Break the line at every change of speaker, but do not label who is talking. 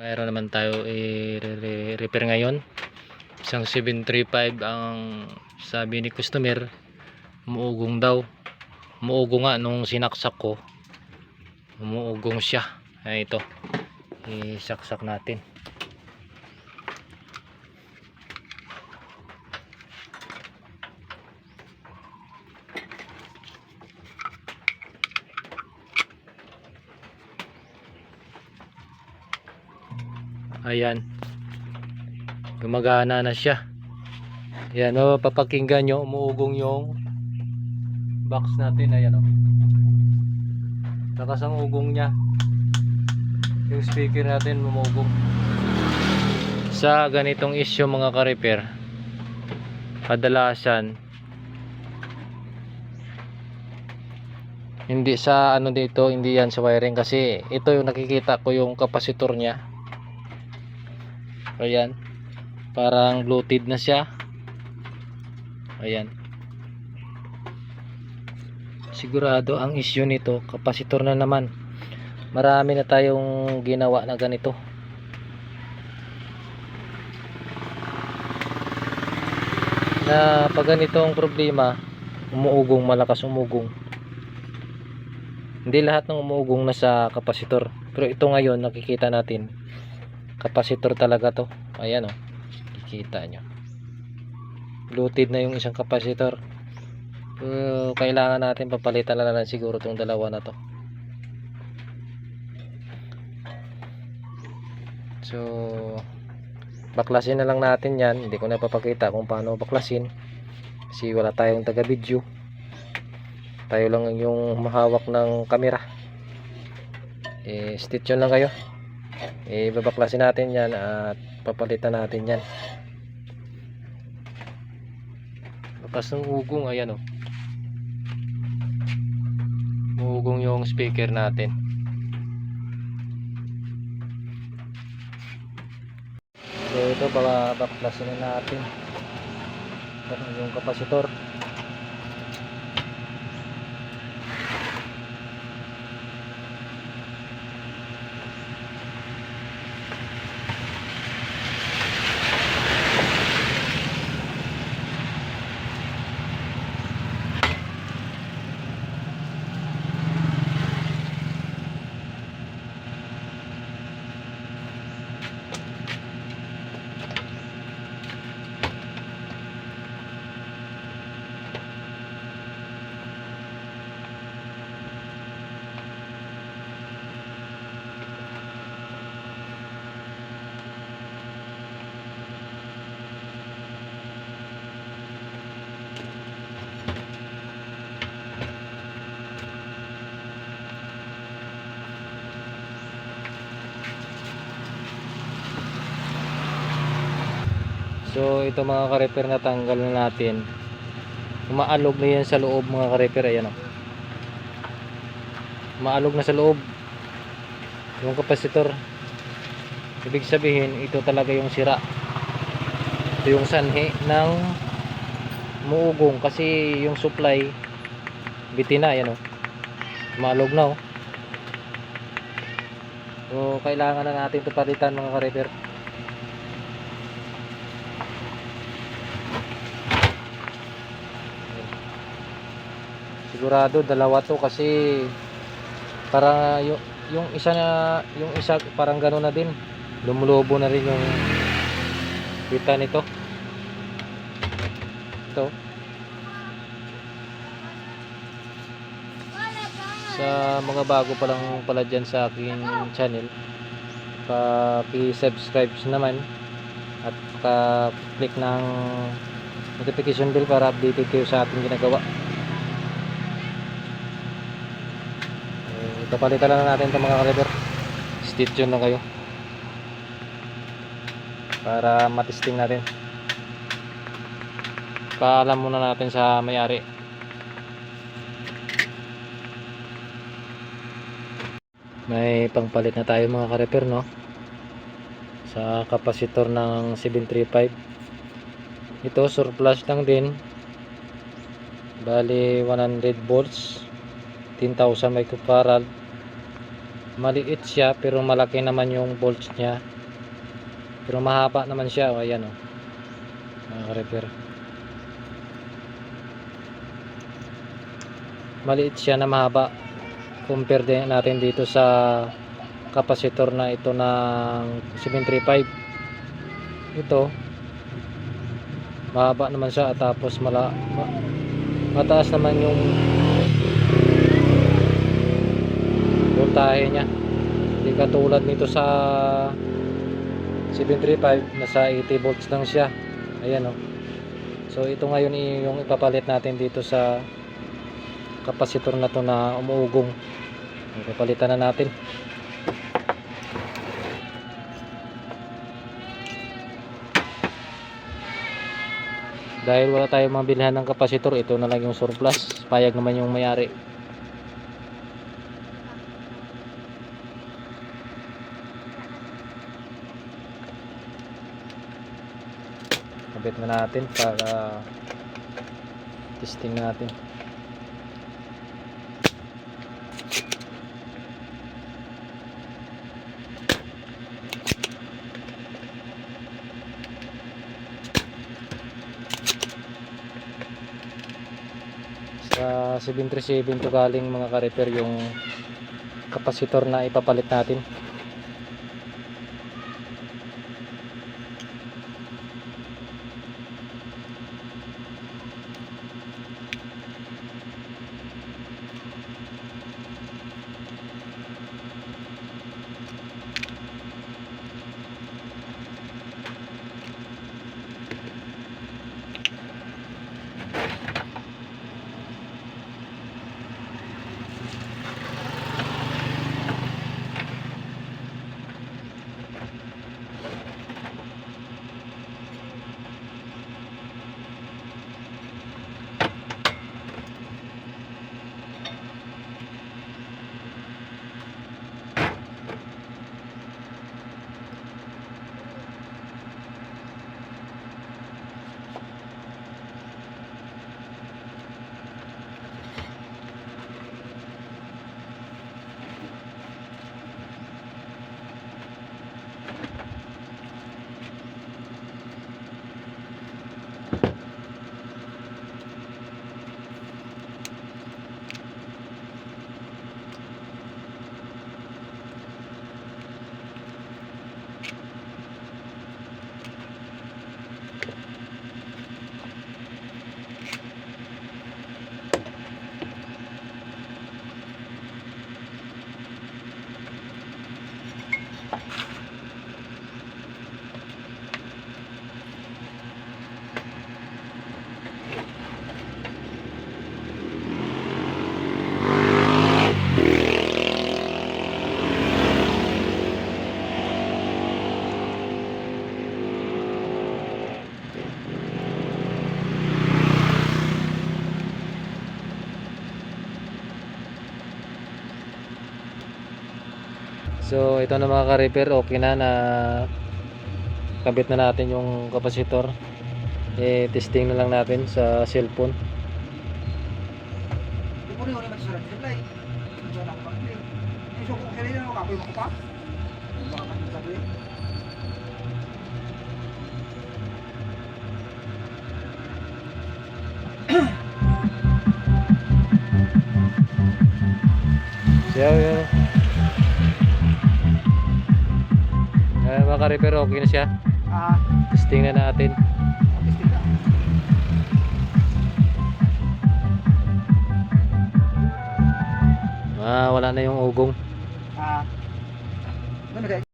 mayroon naman tayo i-repair ngayon. Isang 735 ang sabi ni customer umuugong daw. Umuugong nga nung sinaksak ko. Umuugong siya. Ay ito. Isaksak natin ayan. Gumagana na siya. Ayan o papakinggan nyo umuugong yung box natin. Ayan o lakas ang ugong nya yung speaker natin umugong sa ganitong issue mga ka-repair kadalasan hindi sa ano dito hindi yan sa wiring kasi ito yung nakikita ko yung kapasitor nya ayan. Parang bloated na siya. Ayan. Sigurado ang issue nito. Kapasitor na naman. Marami na tayong ginawa na ganito. Na pag ganitong problema umuugong malakas umugong. Hindi lahat ng umuugong na sa kapasitor. Pero ito ngayon nakikita natin kapasitor talaga to. Ayan o kikita nyo. Bloated na yung isang kapasitor. Pero kailangan natin papalitan na lang siguro itong dalawa na to. So baklasin na lang natin yan. Hindi ko na papakita kung paano baklasin. Kasi wala tayong taga video tayo lang yung mahawak ng camera eh stitch yun lang kayo eh babaklasin natin yan at papalitan natin yan. Bakas ng ugong ayan o ugong yung speaker natin. So ito baka baklasin na natin. Yung kapasitor So ito mga ka-repair na tanggal na natin. Umaalog na yan sa loob mga ka-repair ayan o. Umaalog na sa loob. Yung kapasitor. Ibig sabihin ito talaga yung sira. Ito yung sanhi ng muugong kasi yung supply bitina ayan o. Umaalog na o. So kailangan na natin ito palitan mga ka-repair. Sigurado dalawa to kasi para yung, yung isa na yung isa parang gano'n na din. Lumulobo na rin yung kita nito. Ito. Sa mga bago pa lang pala dyan sa aking channel paki-subscribe naman at pa-click ng notification bell para updated kayo sa ating ginagawa Papalitan lang natin itong mga kaliber. Stitch yun lang kayo. Para matesting natin. Paalam muna natin sa may-ari. May pangpalit na tayo mga ka-repair no. Sa kapasitor ng 735. Ito surplus lang din. Bali 100 volts 10,000 microfarad maliit siya pero malaki naman yung bolts niya. Pero mahaba naman siya o ayan o mga ka-repair. Maliit siya na mahaba compare din natin dito sa kapasitor na ito ng 735 ito mahaba naman siya at tapos mala, ma- mataas naman yung voltahe niya. Hindi katulad nito sa 735 nasa 80 volts lang siya. Ayan o so ito ngayon yung ipapalit natin dito sa kapasitor na to na umuugong. Ipapalitan na natin. Dahil wala tayong mabilhan ng kapasitor ito na lang yung surplus. Payag naman yung mayari kabit na natin para testing natin. Sa 737 to galing mga ka-repair yung kapasitor na ipapalit natin So ito na mga ka-repair, okay na na kabit na natin yung kapasitor. Eh testing na lang natin sa cellphone.
Di mo Eh,
mga ka-repair, okay na siya.
Ah,
Testing na natin. Ah, wala na yung ugong.
Ah, ano?